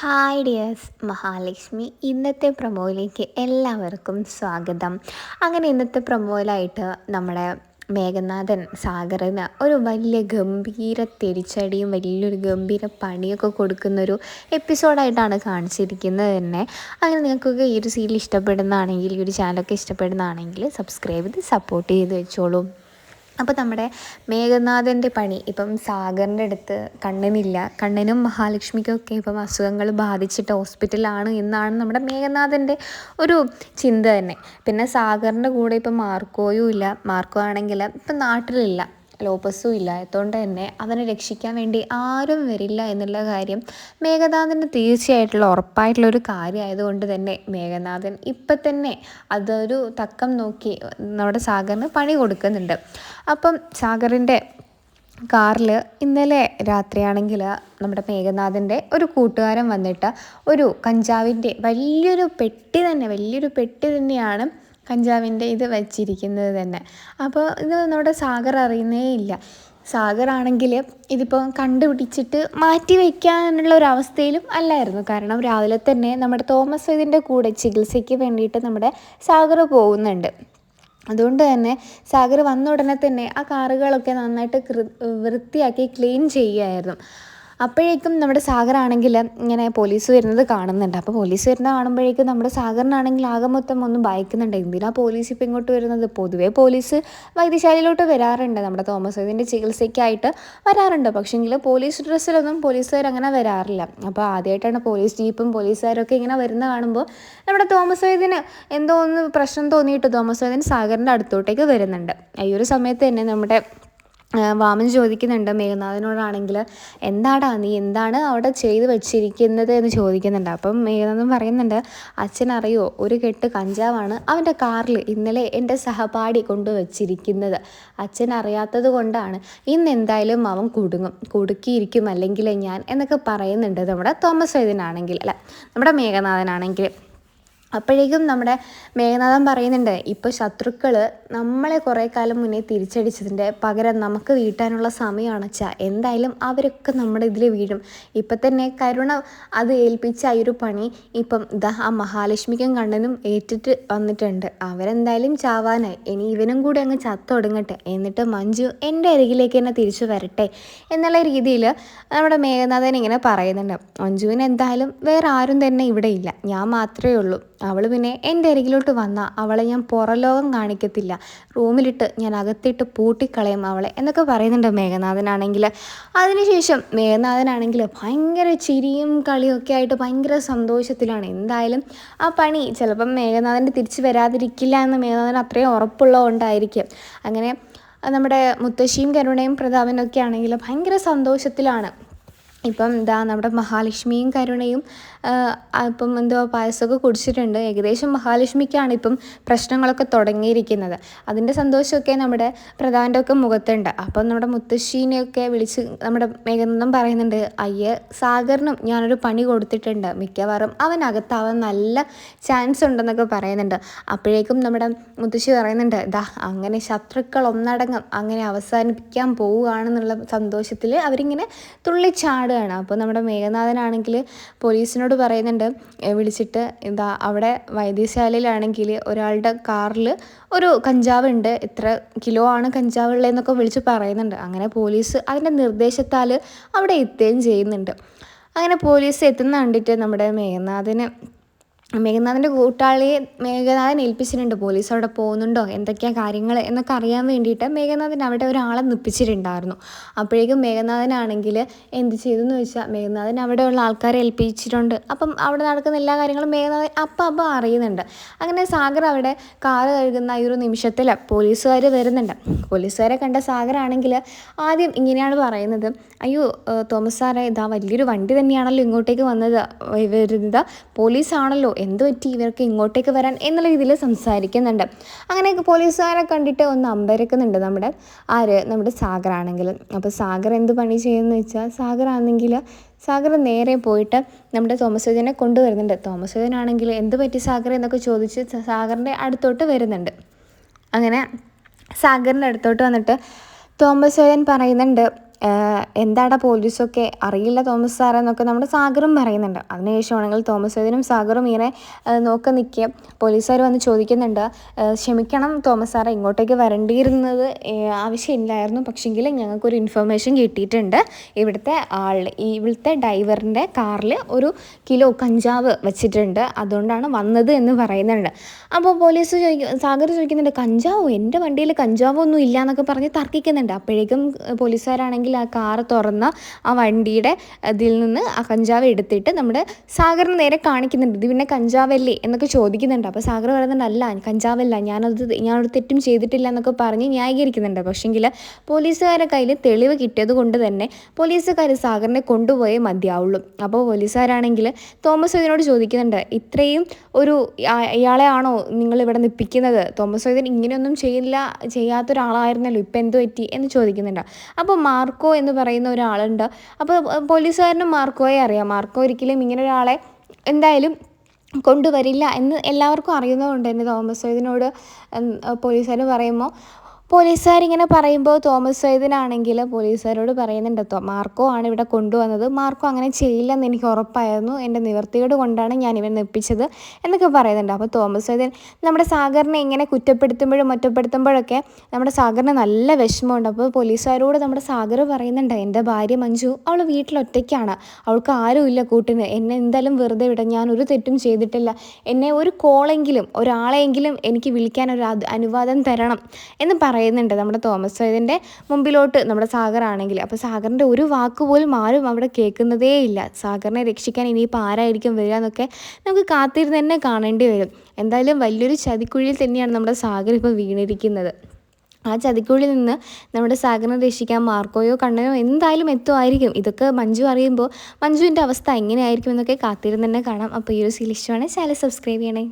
Hi dears Mahalakshmi ഇന്നത്തെ പ്രൊമോയിലേക്ക് എല്ലാവർക്കും സ്വാഗതം. അങ്ങനെ ഇന്നത്തെ പ്രൊമോയിലായിട്ട് നമ്മുടെ മേഘനാഥൻ സാഗറിന് ഒരു വലിയ ഗംഭീര തിരിച്ചടിയും വലിയൊരു ഗംഭീര പണിയൊക്കെ കൊടുക്കുന്നൊരു എപ്പിസോഡായിട്ടാണ് കാണിച്ചിരിക്കുന്നത് തന്നെ. അങ്ങനെ നിങ്ങൾക്കൊക്കെ ഈ ഒരു സീരിയൽ ഇഷ്ടപ്പെടുന്നതാണെങ്കിൽ ഈ ഒരു ചാനലൊക്കെ ഇഷ്ടപ്പെടുന്നതാണെങ്കിൽ സബ്സ്ക്രൈബ് ചെയ്ത് സപ്പോർട്ട് ചെയ്ത് വെച്ചോളൂ. അപ്പോൾ നമ്മുടെ മേഘനാഥന്റെ പണി ഇപ്പം സാഗറിന്റെ അടുത്ത് കണ്ണനില്ല. കണ്ണനും മഹാലക്ഷ്മിക്കൊക്കെ ഇപ്പം അസുഖങ്ങൾ ബാധിച്ചിട്ട് ഹോസ്പിറ്റലാണ് എന്നാണ് നമ്മുടെ മേഘനാഥന്റെ ഒരു ചിന്ത തന്നെ. പിന്നെ സാഗറിന്റെ കൂടെ ഇപ്പം മാർക്കോയും ഇല്ല. മാർക്കോ ആണെങ്കിൽ ഇപ്പം നാട്ടിലില്ല. ലോപ്പസും ഇല്ലാത്തതുകൊണ്ട് തന്നെ അവനെ രക്ഷിക്കാൻ വേണ്ടി ആരും വരില്ല എന്നുള്ള കാര്യം മേഘനാഥന് തീർച്ചയായിട്ടുള്ള ഉറപ്പായിട്ടുള്ളൊരു കാര്യമായതുകൊണ്ട് തന്നെ മേഘനാഥൻ ഇപ്പം തന്നെ അതൊരു തക്കം നോക്കി നമ്മുടെ സാഗറിന് പണി കൊടുക്കുന്നുണ്ട്. അപ്പം സാഗറിന്റെ കാറിൽ ഇന്നലെ രാത്രിയാണെങ്കിൽ നമ്മുടെ മേഘനാഥന്റെ ഒരു കൂട്ടുകാരൻ വന്നിട്ട് ഒരു കഞ്ചാവിന്റെ വലിയൊരു പെട്ടി തന്നെ വലിയൊരു പെട്ടി തന്നെയാണ് കഞ്ചാവിന്റെ ഇത് വച്ചിരിക്കുന്നത് തന്നെ. അപ്പോൾ ഇത് നമ്മുടെ സാഗർ അറിയുന്നേ ഇല്ല. സാഗറാണെങ്കിൽ ഇതിപ്പോൾ കണ്ടുപിടിച്ചിട്ട് മാറ്റി വയ്ക്കാനുള്ള ഒരു അവസ്ഥയിലും അല്ലായിരുന്നു. കാരണം രാവിലെ തന്നെ നമ്മുടെ തോമസ് ഇതിന്റെ കൂടെ ചികിത്സയ്ക്ക് വേണ്ടിയിട്ട് നമ്മുടെ സാഗർ പോകുന്നുണ്ട്. അതുകൊണ്ട് തന്നെ സാഗർ വന്ന ഉടനെ തന്നെ ആ കാറുകളൊക്കെ നന്നായിട്ട് വൃത്തിയാക്കി ക്ലീൻ ചെയ്യുമായിരുന്നു അപ്പോഴേക്കും നമ്മുടെ സാഗറാണെങ്കിൽ ഇങ്ങനെ പോലീസ് വരുന്നത് കാണുന്നുണ്ട്. അപ്പോൾ പോലീസ് വരുന്നത് കാണുമ്പോഴേക്കും നമ്മുടെ സാഗറിനാണെങ്കിൽ ആകെ മൊത്തം ഒന്ന് ഭയക്കുന്നുണ്ട്. എന്തിനാ പോലീസ് ഇപ്പം ഇങ്ങോട്ട് വരുന്നത്? പൊതുവേ പോലീസ് വൈദ്യശാലയിലോട്ട് വരാറുണ്ട്. നമ്മുടെ തോമസ് ഇതിന്റെ ചികിത്സയ്ക്കായിട്ട് വരാറുണ്ട്. പക്ഷേങ്കിൽ പോലീസ് ഡ്രസ്സിലൊന്നും പോലീസുകാർ അങ്ങനെ വരാറില്ല. അപ്പോൾ ആദ്യമായിട്ടാണ് പോലീസ് ജീപ്പും പോലീസുകാരൊക്കെ ഇങ്ങനെ വരുന്ന കാണുമ്പോൾ നമ്മുടെ തോമസ് വൈദ്യന് എന്തോ ഒന്ന് പ്രശ്നം തോന്നിയിട്ട് തോമസ് വൈദ്യൻ സാഗറിന്റെ അടുത്തോട്ടേക്ക് വരുന്നുണ്ട്. ഈ ഒരു സമയത്ത് തന്നെ നമ്മുടെ വാമൻ ചോദിക്കുന്നുണ്ട് മേഘനാഥനോടാണെങ്കിൽ എന്താടാ നീ എന്താണ് അവിടെ ചെയ്തു വെച്ചിരിക്കുന്നത്? എന്ന് ചോദിക്കുന്നുണ്ട്. അപ്പം മേഘനാഥൻ പറയുന്നുണ്ട് അച്ഛൻ അറിയോ ഒരു കെട്ട് കഞ്ചാവാണ് അവന്റെ കാറിൽ ഇന്നലെ എന്റെ സഹപാഠി കൊണ്ടുവച്ചിരിക്കുന്നത്. അച്ഛൻ അറിയാത്തത് കൊണ്ടാണ്. ഇന്ന് എന്തായാലും അവൻ കുടുങ്ങും കുടുക്കിയിരിക്കും അല്ലെങ്കിൽ ഞാൻ എന്നൊക്കെ പറയുന്നുണ്ട് നമ്മുടെ തോമസ് വൈദ്യനാണെങ്കിൽ അല്ല നമ്മുടെ മേഘനാഥനാണെങ്കിൽ. അപ്പോഴേക്കും നമ്മുടെ മേഘനാഥൻ പറയുന്നുണ്ട് ഇപ്പോൾ ശത്രുക്കൾ നമ്മളെ കുറേ കാലം മുന്നേ തിരിച്ചടിച്ചതിന്റെ പകരം നമുക്ക് വീട്ടാനുള്ള സമയമാണ് അച്ഛാ എന്തായാലും അവരൊക്കെ നമ്മുടെ ഇതിൽ വീഴും. ഇപ്പം തന്നെ കരുണ അത് ഏൽപ്പിച്ച ആ ഒരു പണി ഇപ്പം ഇതാ ആ മഹാലക്ഷ്മിക്കും കണ്ണനും ഏറ്റിട്ട് വന്നിട്ടുണ്ട്. അവരെന്തായാലും ചാവാനായി. ഇനി ഇവനും കൂടി അങ്ങ് ചത്തൊടുങ്ങട്ടെ എന്നിട്ട് മഞ്ജു എന്റെ അരികിലേക്ക് തന്നെ തിരിച്ചു വരട്ടെ എന്നുള്ള രീതിയിൽ നമ്മുടെ മേഘനാഥൻ ഇങ്ങനെ പറയുന്നുണ്ട്. മഞ്ജുവിന് എന്തായാലും വേറെ ആരും തന്നെ ഇവിടെ ഇല്ല. ഞാൻ മാത്രമേ ഉള്ളൂ. അവൾ പിന്നെ എന്റെ അരികിലോട്ട് വന്ന അവളെ ഞാൻ പുറലോകം കാണിക്കത്തില്ല. റൂമിലിട്ട് ഞാൻ അകത്തിട്ട് പൂട്ടിക്കളയും അവളെ എന്നൊക്കെ പറയുന്നുണ്ട് മേഘനാഥനാണെങ്കിൽ. അതിനുശേഷം മേഘനാഥനാണെങ്കിൽ ഭയങ്കര ചിരിയും കളിയൊക്കെ ആയിട്ട് ഭയങ്കര സന്തോഷത്തിലാണ്. എന്തായാലും ആ പണി ചിലപ്പം മേഘനാഥന്റെ തിരിച്ചു വരാതിരിക്കില്ല എന്ന് മേഘനാഥൻ അത്രയും ഉറപ്പുള്ളതുകൊണ്ടായിരിക്കും. അങ്ങനെ നമ്മുടെ മുത്തശ്ശിയും കരുണയും പ്രതാപനൊക്കെ ആണെങ്കിൽ ഭയങ്കര സന്തോഷത്തിലാണ്. ഇപ്പം എന്താ നമ്മുടെ മഹാലക്ഷ്മിയും കരുണയും ഇപ്പം എന്തോ പായസമൊക്കെ കുടിച്ചിട്ടുണ്ട്. ഏകദേശം മഹാലക്ഷ്മിക്കാണ് ഇപ്പം പ്രശ്നങ്ങളൊക്കെ തുടങ്ങിയിരിക്കുന്നത്. അതിന്റെ സന്തോഷമൊക്കെ നമ്മുടെ പ്രധാന്റെ ഒക്കെ മുഖത്തുണ്ട്. അപ്പം നമ്മുടെ മുത്തശ്ശീനെയൊക്കെ വിളിച്ച് നമ്മുടെ മേഘനന്ദം പറയുന്നുണ്ട് അയ്യ സാഗറിനും ഞാനൊരു പണി കൊടുത്തിട്ടുണ്ട്. മിക്കവാറും അവനകത്താവാൻ നല്ല ചാൻസ് ഉണ്ടെന്നൊക്കെ പറയുന്നുണ്ട്. അപ്പോഴേക്കും നമ്മുടെ മുത്തശ്ശി പറയുന്നുണ്ട് ദാ അങ്ങനെ ശത്രുക്കൾ ഒന്നടങ്കം അങ്ങനെ അവസാനിപ്പിക്കാൻ പോവുകയാണെന്നുള്ള സന്തോഷത്തിൽ അവരിങ്ങനെ തുള്ളിച്ചാടുകയാണ്. അപ്പോൾ നമ്മുടെ മേഘനാഥനാണെങ്കിൽ പോലീസിനോട് പറയുന്നുണ്ട് വിളിച്ചിട്ട് എന്താ അവിടെ വൈദ്യശാലയിലാണെങ്കിൽ ഒരാളുടെ കാറിൽ ഒരു കഞ്ചാവ് ഉണ്ട് ഇത്ര കിലോ ആണ് കഞ്ചാവ് ഉള്ളതെന്നൊക്കെ വിളിച്ച് പറയുന്നുണ്ട്. അങ്ങനെ പോലീസ് അതിന്റെ നിർദ്ദേശത്താൽ അവിടെ എത്തുകയും ചെയ്യുന്നുണ്ട്. അങ്ങനെ പോലീസ് എത്തുന്ന കണ്ടിട്ട് നമ്മുടെ മേഘനാഥന് മേഘനാഥന്റെ കൂട്ടാളിയെ മേഘനാഥൻ ഏൽപ്പിച്ചിട്ടുണ്ട്. പോലീസ് അവിടെ പോകുന്നുണ്ടോ? എന്തൊക്കെയാണ് കാര്യങ്ങൾ എന്നൊക്കെ അറിയാൻ വേണ്ടിയിട്ട് മേഘനാഥൻ അവിടെ ഒരാളെ നിപ്പിച്ചിട്ടുണ്ടായിരുന്നു. അപ്പോഴേക്കും മേഘനാഥനാണെങ്കിൽ എന്ത് ചെയ്തു എന്ന് വെച്ചാൽ മേഘനാഥൻ അവിടെയുള്ള ആൾക്കാരെ ഏൽപ്പിച്ചിട്ടുണ്ട്. അപ്പം അവിടെ നടക്കുന്ന എല്ലാ കാര്യങ്ങളും മേഘനാഥൻ അപ്പം അപ്പം അറിയുന്നുണ്ട്. അങ്ങനെ സാഗർ അവിടെ കാറ് കഴുകുന്ന ഈ ഒരു നിമിഷത്തിൽ പോലീസുകാർ വരുന്നുണ്ട്. പോലീസുകാരെ കണ്ട സാഗറാണെങ്കിൽ ആദ്യം ഇങ്ങനെയാണ് പറയുന്നത്. അയ്യോ തോമസ് സാറേ ഇതാ വലിയൊരു വണ്ടി തന്നെയാണല്ലോ ഇങ്ങോട്ടേക്ക് വന്നത് വരുന്നത്. പോലീസാണല്ലോ എന്ത് പറ്റി? ഇവർക്ക് ഇങ്ങോട്ടേക്ക് വരാൻ എന്നുള്ള രീതിയിൽ സംസാരിക്കുന്നുണ്ട്. അങ്ങനെയൊക്കെ പോലീസുകാരെ കണ്ടിട്ട് ഒന്ന് അമ്പരക്കുന്നുണ്ട് നമ്മുടെ ആര്? നമ്മുടെ സാഗർ ആണെങ്കിൽ അപ്പോൾ സാഗർ എന്ത് പണി ചെയ്യുമെന്ന് വെച്ചാൽ സാഗർ ആണെങ്കിൽ സാഗർ നേരെ പോയിട്ട് നമ്മുടെ തോമസ് വൈദ്യനെ കൊണ്ടുവരുന്നുണ്ട്. തോമസ് വൈദ്യനാണെങ്കിൽ എന്ത് പറ്റി സാഗർ എന്നൊക്കെ ചോദിച്ച് സാഗറിന്റെ അടുത്തോട്ട് വരുന്നുണ്ട്. അങ്ങനെ സാഗറിന്റെ അടുത്തോട്ട് വന്നിട്ട് തോമസ് ജോയൻ പറയുന്നുണ്ട് എന്താടാ പോലീസൊക്കെ? അറിയില്ല തോമസ് സാറേ എന്നൊക്കെ നമ്മുടെ സാഗറും പറയുന്നുണ്ട്. അതിനുശേഷമാണെങ്കിൽ തോമസ് ഏതിനും സാഗറും ഇങ്ങനെ നോക്കി നിൽക്കുക. പോലീസുകാർ വന്ന് ചോദിക്കുന്നുണ്ട് ക്ഷമിക്കണം തോമസ് സാറേ ഇങ്ങോട്ടേക്ക് വരേണ്ടിയിരുന്നത് ആവശ്യമില്ലായിരുന്നു. പക്ഷെങ്കിൽ ഞങ്ങൾക്കൊരു ഇൻഫർമേഷൻ കിട്ടിയിട്ടുണ്ട്. ഇവിടുത്തെ ആൾ ഇവിടുത്തെ ഡ്രൈവറിന്റെ കാറിൽ ഒരു കിലോ കഞ്ചാവ് വെച്ചിട്ടുണ്ട്. അതുകൊണ്ടാണ് വന്നത് എന്ന് പറയുന്നുണ്ട്. അപ്പോൾ പോലീസ് ചോദിക്കും സാഗർ ചോദിക്കുന്നുണ്ട് കഞ്ചാവോ? എന്റെ വണ്ടിയിൽ കഞ്ചാവോ ഒന്നും ഇല്ല എന്നൊക്കെ പറഞ്ഞ് തർക്കിക്കുന്നുണ്ട്. അപ്പോഴേക്കും പോലീസുകാരാണെങ്കിൽ ആ കാർ തുറന്ന ആ വണ്ടിയുടെ ഇതിൽ നിന്ന് ആ കഞ്ചാവ് എടുത്തിട്ട് നമ്മുടെ സാഗറിന് നേരെ കാണിക്കുന്നുണ്ട്. ഇത് പിന്നെ കഞ്ചാവല്ലേ എന്നൊക്കെ ചോദിക്കുന്നുണ്ട്. അപ്പോൾ സാഗർ പറയുന്നുണ്ട് അല്ല കഞ്ചാവല്ല ഞാനത് ഞാനൊരു തെറ്റും ചെയ്തിട്ടില്ല എന്നൊക്കെ പറഞ്ഞ് ന്യായീകരിക്കുന്നുണ്ട്. പക്ഷെങ്കിൽ പോലീസുകാരെ കയ്യിൽ തെളിവ് കിട്ടിയത് കൊണ്ട് തന്നെ പോലീസുകാർ സാഗറിനെ കൊണ്ടുപോയേ മതിയാവുള്ളൂ. അപ്പോൾ പോലീസുകാരാണെങ്കിൽ തോമസ് ഇതിനോട് ചോദിക്കുന്നുണ്ട് ഇത്രയും ഒരു ഇയാളെ ആണോ നിങ്ങൾ ഇവിടെ നിൽപ്പിക്കുന്നത് തോമസ് ഇതിന് ഇങ്ങനെയൊന്നും ചെയ്യില്ല ചെയ്യാത്ത ഒരാളായിരുന്നല്ലോ ഇപ്പം എന്ത് പറ്റി? എന്ന് ചോദിക്കുന്നുണ്ട്. അപ്പോൾ മാർക്കോ എന്ന് പറയുന്ന ഒരാളുണ്ട്. അപ്പോൾ പോലീസുകാരനും മാർക്കോയെ അറിയാം. മാർക്കോ ഒരിക്കലും ഇങ്ങനെ ഒരാളെ എന്തായാലും കൊണ്ടുവരില്ല എന്ന് എല്ലാവർക്കും അറിയുന്നതുകൊണ്ട് തന്നെ തോമസ്. ഇതിനോട് പോലീസുകാർ പറയുമ്പോൾ പോലീസുകാരിങ്ങനെ പറയുമ്പോൾ തോമസ് സൈദിനാണെങ്കിൽ പോലീസുകാരോട് പറയുന്നുണ്ട് മാർക്കോ ആണ് ഇവിടെ കൊണ്ടുവന്നത്. മാർക്കോ അങ്ങനെ ചെയ്യില്ലെന്ന് എനിക്ക് ഉറപ്പായിരുന്നു. എന്റെ നിവർത്തിയോട് കൊണ്ടാണ് ഞാൻ ഇവൻ നിപ്പിച്ചത് എന്നൊക്കെ പറയുന്നുണ്ട്. അപ്പോൾ തോമസ് സൈദൻ നമ്മുടെ സാഗറിനെ ഇങ്ങനെ കുറ്റപ്പെടുത്തുമ്പോഴും ഒറ്റപ്പെടുത്തുമ്പോഴൊക്കെ നമ്മുടെ സാഗറിന് നല്ല വിഷമമുണ്ട്. അപ്പോൾ പോലീസുകാരോട് നമ്മുടെ സാഗർ പറയുന്നുണ്ട് എന്റെ ഭാര്യ മഞ്ജു അവൾ വീട്ടിലൊറ്റയ്ക്കാണ്. അവൾക്ക് ആരുമില്ല കൂട്ടിന്. എന്നെ എന്തായാലും വെറുതെ വിടാം. ഞാൻ ഒരു തെറ്റും ചെയ്തിട്ടില്ല. എന്നെ ഒരു കോളെങ്കിലും ഒരാളെങ്കിലും എനിക്ക് വിളിക്കാൻ ഒരു അനുവാദം തരണം എന്ന് പറ പറയുന്നുണ്ട്. നമ്മുടെ തോമസ് ചോയ്തിന്റെ മുമ്പിലോട്ട് നമ്മുടെ സാഗർ ആണെങ്കിൽ. അപ്പോൾ സാഗറിന്റെ ഒരു വാക്ക് പോലും ആരും അവിടെ കേൾക്കുന്നതേ ഇല്ല. സാഗറിനെ രക്ഷിക്കാൻ ഇനിയിപ്പോൾ ആരായിരിക്കും വരിക എന്നൊക്കെ നമുക്ക് കാത്തിരുന്ന് തന്നെ കാണേണ്ടി വരും. എന്തായാലും വലിയൊരു ചതിക്കുഴിയിൽ തന്നെയാണ് നമ്മുടെ സാഗർ ഇപ്പോൾ വീണിരിക്കുന്നത്. ആ ചതിക്കുഴിയിൽ നിന്ന് നമ്മുടെ സാഗറിനെ രക്ഷിക്കാൻ മാർക്കോയോ കണ്ണനോ എന്തായാലും എത്തുമായിരിക്കും. ഇതൊക്കെ മഞ്ജു അറിയുമ്പോൾ മഞ്ജുവിന്റെ അവസ്ഥ എങ്ങനെയായിരിക്കും എന്നൊക്കെ കാത്തിരുന്ന് തന്നെ കാണാം. അപ്പോൾ ഈ ഒരു ഇഷ്ടമാണ് ചാനൽ സബ്സ്ക്രൈബ് ചെയ്യണേ.